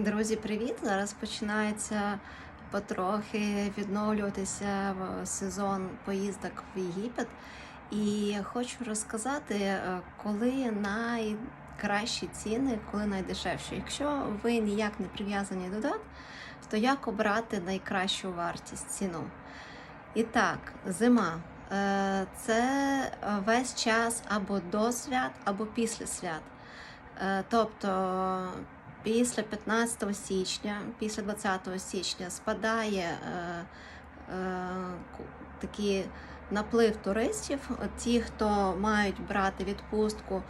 Друзі, привіт! Зараз починається потрохи відновлюватися сезон поїздок в Єгипет. І хочу розказати, е, коли найкращі ціни, коли найдешевші. Якщо ви ніяк не прив'язані до дат, то як обрати найкращу вартість ціну? І так, зима. Е, Це весь час або до свят, або після свят. Е, Тобто після 15 січня, після 20 січня спадає е, е, такий наплив туристів. Ті, хто мають брати відпустку,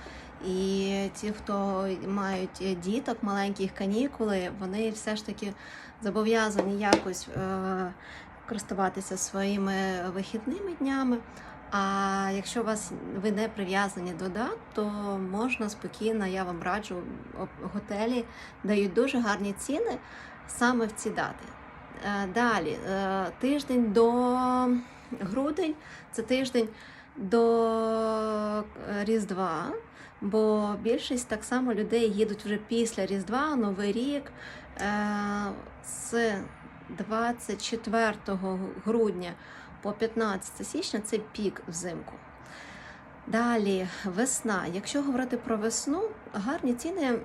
і ті, хто мають діток, маленьких канікули, вони все ж таки зобов'язані якось е, користуватися своїми вихідними днями. А якщо вас ви не прив'язані до дат, то можна спокійно, я вам раджу, готелі дають дуже гарні ціни саме в ці дати. Е, Далі, е, тиждень до грудень, це тиждень до е, Різдва, бо більшість так само людей їдуть вже після Різдва, Новий рік. З 24 грудня по 15 січня це пік взимку. Далі весна. Якщо говорити про весну, гарні ціни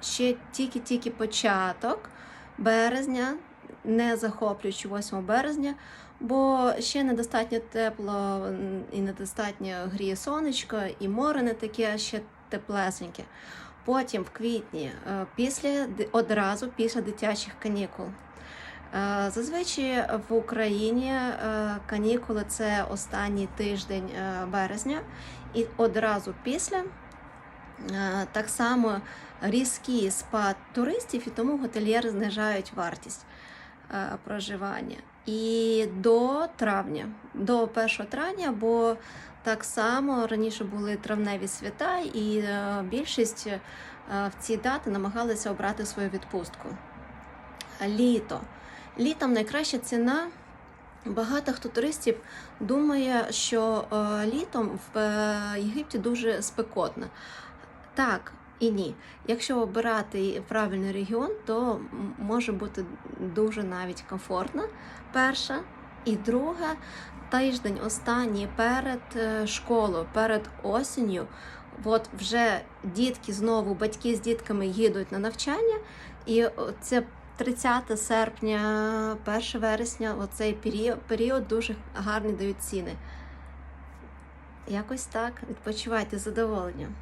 ще тільки-тільки початок березня, не захоплюючи 8 березня, бо ще недостатньо тепло і недостатньо гріє сонечко, і море не таке ще теплесеньке. Потім в квітні, е, після одразу після дитячих канікул. Е, Зазвичай в Україні е, канікули це останній тиждень е, березня, і одразу після е, так само різкий спад туристів, і тому готельєри знижають вартість е, проживання. І до травня, до 1 травня, бо так само раніше були травневі свята, і е, більшість е, в ці дати намагалися обрати свою відпустку. Літо. Літом найкраща ціна. Багато хто туристів думає, що е, літом в е, Єгипті дуже спекотно. Так і ні. Якщо обирати правильний регіон, то може бути дуже навіть комфортно. Перша. І друга тиждень останній перед е, школою, перед осінню. От вже дітки знову, батьки з дітками їдуть на навчання, і це 30 серпня, 1 вересня, оцей період, період дуже гарні дають ціни. Якось так. Відпочивайте з задоволенням.